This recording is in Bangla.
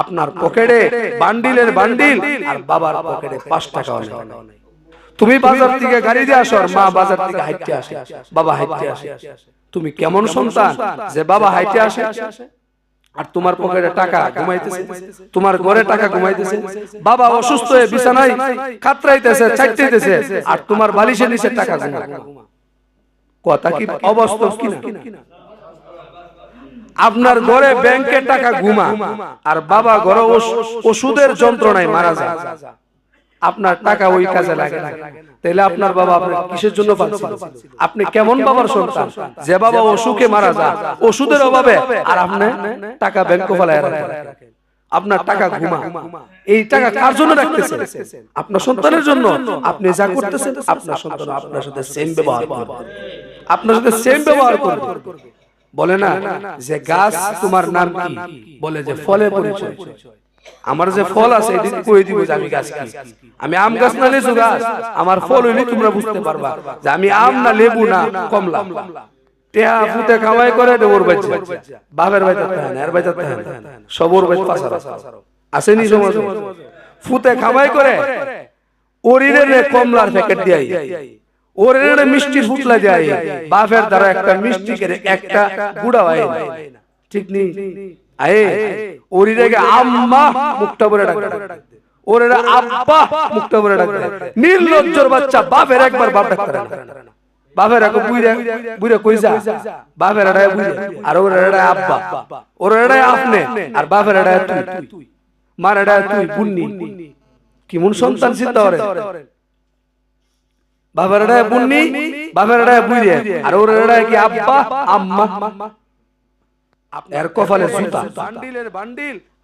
আপনার পকেটে বান্ডিলের বান্ডিল আর বাবার পকেটে পাঁচ টাকাও নেই। তুমি বাজার থেকে গাড়ি দিয়ে আসো আর মা বাজার থেকে হাইটে আসে, বাবা হাইটে আসে। তুমি কেমন সন্তান যে বাবা হাইটে আসে? আর তোমার পকেটে টাকা ঘুমাইতেছে, তোমার ঘরে টাকা ঘুমাইতেছে। বাবা অসুস্থ হয়ে বিছানায় কাতরাইতেছে চাইতেছে আর তোমার বালিশের নিচে টাকা ঘুমা কথা কি অবাস্তব কিনা? আপনার ঘরে ব্যাংকে টাকা ঘুমা আর বাবা ঘরে ওষুধের যন্ত্রণায় মারা যায়। আপনার টাকা ওই কাজে লাগে না। তাহলে আপনার বাবা আপনার কিসের জন্য পাচ্ছিল আপনি কেমন বাবার সন্তান? যে বাবা অসুখে মারা যায়। ওষুধের অভাবে আর আপনি টাকা ব্যাংক ফেলায় রাখেন। আপনার টাকা ঘুমা। এই টাকা কার জন্য রাখতেছেন? আপনার সন্তানের জন্য। আপনি যা করতেছেন আপনার সন্তান আপনার সাথে সেম ব্যবহার। করবে আপনার সাথে সেম ব্যবহার করবে বলে না যে গাছ তোমার নাম কি? বলে যে ফলে পরিচয়। আমার যে ফল আছে এদিন কই দিব যে আমি গাছ কি? আমি আম গাছ না লেচু গাছ আমার ফল হইলে তোমরা বুঝতে পারবা যে আমি আম না লেবু না কমলা। টেহা ফুটে কামাই করে ওর বাচ্চা বাপের বাচ্চা তাহেন এর বাচ্চা তাহেন সব ওর বাচ্চা পাসার আসেনি সমাজ ফুটে কামাই করে ওরিরে কমলার প্যাকেট দিয়াই। ওরে মিষ্টি ফুটলা দেয় বাপের দ্বারা একটা মিষ্টি করে একটা গুড়া হয়। ঠিক নেই আয়ে ওরিরে গে আম্মা মুখটা বলে ডাক। ওরে আব্বা মুখটা বলে ডাক নির্লজ্জর বাচ্চা বাপের একবার বাপ ডাক করে না বাপের আগে বুইরে বুইরে কই যা বাপের এড়ায় বুইরে। আর ওর এড়ায় আব্বা। ওর এড়ায় আপনি। আর বাপের এড়ায় তুই। মার এড়ায় তুই বুন্নি। কি মন সন্তান চিন্তা করে বাপের এড়ায় বুননি বাবার এড়ায় বুইরে আর ওর এড়ায় কি আব্বা আম্মা? এর কপালে সুতা। বান্ডিলের বান্ডিল।